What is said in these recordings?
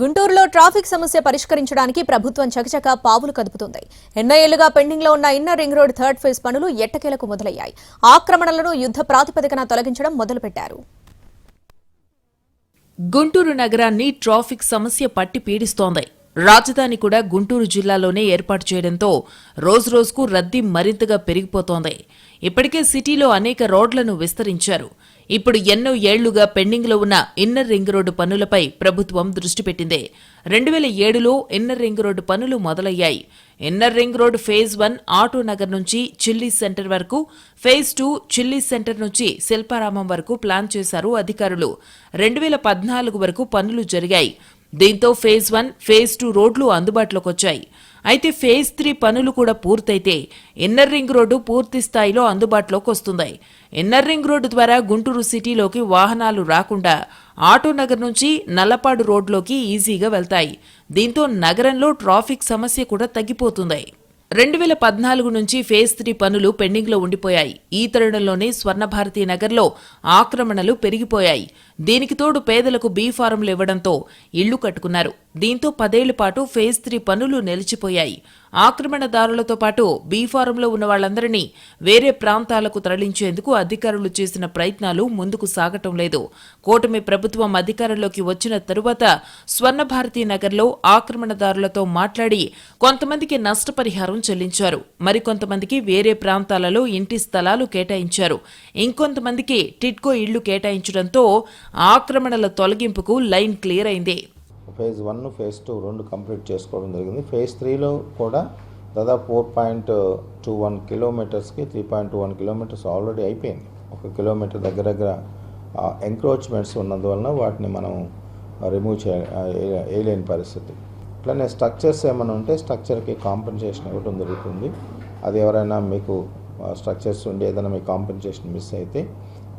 గుంటూరులో ట్రాఫిక్ సమస్య పరిష్కరించడానికి ప్రభుత్వం చకచక పావులు కదుపుతుంది. ఎన్నో ఏళ్ళుగా ఉన్న inner ring road third phase పనులు ఎట్టకేలకు మొదలయ్యాయి. ఆక్రమణలను యుద్ధ ప్రాతిపదికన తొలగించడం మొదలుపెట్టారు. గుంటూరు నగరాన్ని ట్రాఫిక్ సమస్య పట్టి పీడిస్తోంది. రాజధాని కూడా గుంటూరు జిల్లాలోనే ఏర్పాటు చేయడంతో రోజురోజుకు రద్దీ మరింతగా పెరిగిపోతోంది. ఇప్పటికే సిటీలో అనేక రోడ్లను విస్తరించారు. ఇప్పుడు ఎన్నో ఏళ్ళుగా పెండింగ్లో ఉన్న ఇన్నర్ రింగ్ రోడ్డు పనులపై ప్రభుత్వం దృష్టి పెట్టింది. రెండు వేల ఏడులో ఇన్నర్ రింగ్ రోడ్డు పనులు మొదలయ్యాయి. Inner ring road phase one Auto Nagar నుంచి చిల్లీ సెంటర్ వరకు ఫేజ్ టూ చిల్లీ సెంటర్ నుంచి శిల్పారామం వరకు ప్లాన్ చేశారు అధికారులు. రెండు వేల పద్నాలుగు వరకు పనులు జరిగాయి. దీంతో ఫేజ్ వన్ ఫేజ్ టూ రోడ్లు అందుబాటులోకి వచ్చాయి. అయితే ఫేజ్ త్రీ పనులు కూడా పూర్తయితే ఇన్నర్ రింగ్ రోడ్డు పూర్తి స్థాయిలో అందుబాటులోకి వస్తుంది. ఇన్నర్ రింగ్ రోడ్డు ద్వారా గుంటూరు సిటీలోకి వాహనాలు రాకుండా ఆటో నగర్ నుంచి నల్లపాడు రోడ్లోకి ఈజీగా వెళ్తాయి. దీంతో నగరంలో ట్రాఫిక్ సమస్య కూడా తగ్గిపోతుంది. రెండు వేల పద్నాలుగు నుంచి ఫేజ్ త్రీ పనులు పెండింగ్లో ఉండిపోయాయి. ఈ తరుణంలోనే స్వర్ణభారతి నగర్లో ఆక్రమణలు పెరిగిపోయాయి. దీనికి తోడు పేదలకు బీ ఫారంలు ఇవ్వడంతో ఇళ్ళు కట్టుకున్నారు. దీంతో పదేళ్ళ పాటు ఫేజ్ త్రీ పనులు నిలిచిపోయాయి. ఆక్రమణదారులతో పాటు బీ ఫారంలో ఉన్న వాళ్ళందరినీ వేరే ప్రాంతాలకు తరలించేందుకు అధికారులు చేసిన ప్రయత్నాలు ముందుకు సాగటం లేదు. కూటమి ప్రభుత్వం అధికారంలోకి వచ్చిన తరువాత స్వర్ణభారతి నగర్లో ఆక్రమణదారులతో మాట్లాడి కొంతమందికి నష్టపరిహారం చెల్లించారు. మరికొంతమందికి వేరే ప్రాంతాలలో ఇంటి స్థలాలు కేటాయించారు. ఇంకొంతమందికి టిట్కో ఇళ్ళు కేటాయించడంతో ఆక్రమణల తొలగింపుకు లైన్ క్లియర్ అయింది. ఫేజ్ వన్ ఫేజ్ టూ రెండు కంప్లీట్ చేసుకోవడం జరిగింది. ఫేజ్ త్రీలో కూడా దాదాపు four point two one కిలోమీటర్స్కి three point two one kilometres already అయిపోయింది. ఒక కిలోమీటర్ దగ్గర దగ్గర ఎంక్రోచ్మెంట్స్ ఉన్నందువలన వాటిని మనం రిమూవ్ చే వేయలేని పరిస్థితి. అట్లనే స్ట్రక్చర్స్ ఏమైనా ఉంటే స్ట్రక్చర్కి కాంపెన్సేషన్ ఇవ్వడం జరుగుతుంది. అది ఎవరైనా మీకు స్ట్రక్చర్స్ ఉండి ఏదైనా మీకు కాంపెన్సేషన్ మిస్ అయితే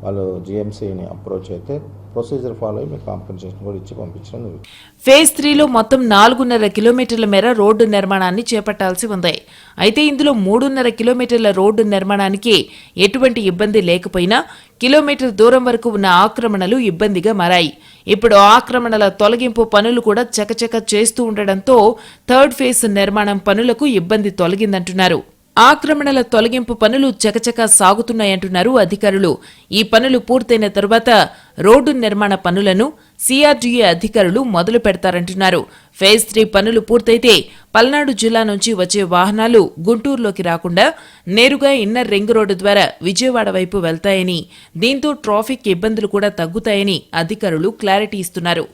వాళ్ళు జిఎంసీని అప్రోచ్ అయితే ప్రొసీజర్ ఫాలో అయ్యి మీకు కాంపెన్సేషన్ కూడా ఇచ్చి పంపించడం ఫేజ్ త్రీలో మొత్తం నాలుగున్నర కిలోమీటర్ల మేర రోడ్డు నిర్మాణాన్ని చేపట్టాల్సి ఉంది. అయితే ఇందులో మూడున్నర కిలోమీటర్ల రోడ్డు నిర్మాణానికి ఎటువంటి ఇబ్బంది లేకపోయినా కిలోమీటర్ దూరం వరకు ఉన్న ఆక్రమణలు ఇబ్బందిగా మారాయి. ఇప్పుడు ఆక్రమణల తొలగింపు పనులు కూడా చకచక చేస్తూ ఉండడంతో థర్డ్ ఫేజ్ నిర్మాణం పనులకు ఇబ్బంది తొలగిందంటున్నారు. ఆక్రమణల తొలగింపు పనులు చకచక సాగుతున్నాయంటున్నారు అధికారులు. ఈ పనులు పూర్తయిన తరువాత రోడ్డు నిర్మాణ పనులను సిఆర్డీఏ అధికారులు మొదలు పెడతారంటున్నారు. ఫేజ్ త్రీ పనులు పూర్తయితే పల్నాడు జిల్లా నుంచి వచ్చే వాహనాలు గుంటూరులోకి రాకుండా నేరుగా ఇన్నర్ రింగ్ రోడ్డు ద్వారా విజయవాడ వైపు వెళ్తాయని దీంతో ట్రాఫిక్ ఇబ్బందులు కూడా తగ్గుతాయని అధికారులు క్లారిటీ ఇస్తున్నారు.